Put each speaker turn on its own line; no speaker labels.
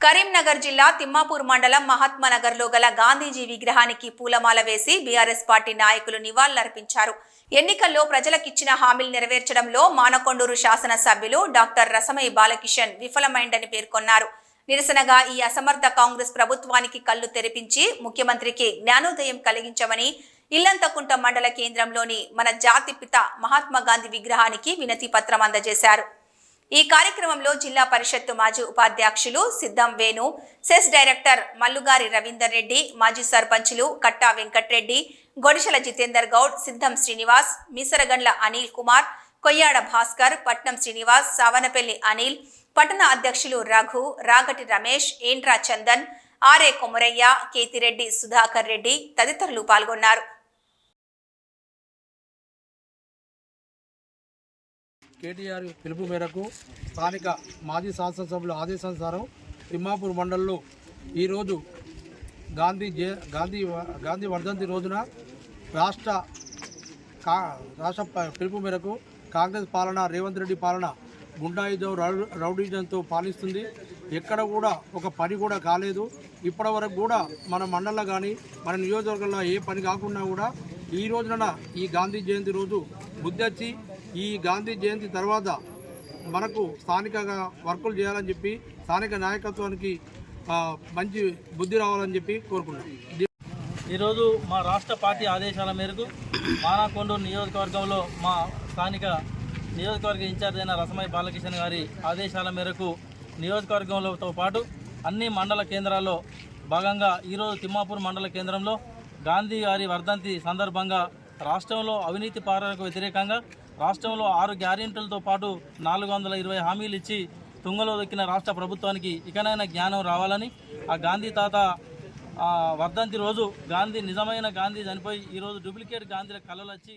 కరీంనగర్ జిల్లా తిమ్మాపూర్ మండలం మహాత్మానగర్లో గల గాంధీజీ విగ్రహానికి పూలమాల వేసి బీఆర్ఎస్ పార్టీ నాయకులు నివాళులర్పించారు. ఎన్నికల్లో ప్రజలకిచ్చిన హామీలు నెరవేర్చడంలో మానకొండూరు శాసనసభ్యులు డాక్టర్ రసమయ్య బాలకిషన్ విఫలమైందని పేర్కొన్నారు. నిరసనగా ఈ అసమర్థ కాంగ్రెస్ ప్రభుత్వానికి కళ్ళు తెరిపించి ముఖ్యమంత్రికి జ్ఞానోదయం కలిగించమని ఇల్లంతకుంట మండల కేంద్రంలోని మన జాతిపిత మహాత్మా గాంధీ విగ్రహానికి వినతి పత్రం అందజేశారు. ఈ కార్యక్రమంలో జిల్లా పరిషత్తు మాజీ ఉపాధ్యక్షులు సిద్ధం వేణు సెస్ డైరెక్టర్ మల్లుగారి రవీందర్ రెడ్డి మాజీ సర్పంచులు కట్టా వెంకట్రెడ్డి గొడిశల జితేందర్ గౌడ్ సిద్ధం శ్రీనివాస్ మీసరగండ్ల అనిల్ కుమార్ కొయ్యాడ భాస్కర్ పట్నం శ్రీనివాస్ సావనపల్లి అనిల్ పట్టణ అధ్యక్షులు రఘు రాగటి రమేష్ ఏంట్రా చందన్ ఆర్ఏ కొమరయ్య కేతిరెడ్డి సుధాకర్ రెడ్డి తదితరులు పాల్గొన్నారు.
కేటీఆర్ పిలుపు మేరకు స్థానిక మాజీ శాసనసభ్యుల ఆదేశానుసారం తిమ్మాపూర్ మండలంలో ఈరోజు గాంధీ జే గాంధీ గాంధీ వర్ధంతి రోజున రాష్ట్ర కా రాష్ట్ర పిలుపు మేరకు కాంగ్రెస్ పాలన రేవంత్ రెడ్డి పాలన గుండాయుధం రౌడీజంతో పాలిస్తుంది. ఎక్కడ కూడా ఒక పని కూడా కాలేదు. ఇప్పటి వరకు కూడా మన మండలంలో కానీ మన నియోజకవర్గంలో ఏ పని కాకుండా కూడా ఈ రోజున ఈ గాంధీ జయంతి రోజు బుద్ధి వచ్చి ఈ గాంధీ జయంతి తర్వాత మనకు స్థానికంగా వర్కులు చేయాలని చెప్పి స్థానిక నాయకత్వానికి మంచి బుద్ధి రావాలని చెప్పి కోరుకున్నాం
ఈరోజు మా రాష్ట్ర పార్టీ ఆదేశాల మేరకు మానాకొండూరు నియోజకవర్గంలో మా స్థానిక నియోజకవర్గ ఇన్ఛార్జ్ అయిన రసమయ్య బాలకిషన్ గారి ఆదేశాల మేరకు నియోజకవర్గంలోతో పాటు అన్ని మండల కేంద్రాల్లో భాగంగా ఈరోజు తిమ్మాపూర్ మండల కేంద్రంలో గాంధీ గారి వర్ధంతి సందర్భంగా రాష్ట్రంలో అవినీతి పాలనకు వ్యతిరేకంగా రాష్ట్రంలో ఆరు గ్యారెంటీలతో పాటు నాలుగు వందల ఇరవై హామీలు ఇచ్చి తుంగలో దొక్కిన రాష్ట్ర ప్రభుత్వానికి ఇకనైనా జ్ఞానం రావాలని ఆ గాంధీ తాత వర్ధంతి రోజు గాంధీ నిజమైన గాంధీ చనిపోయి ఈరోజు డూప్లికేట్ గాంధీల కళలు వచ్చి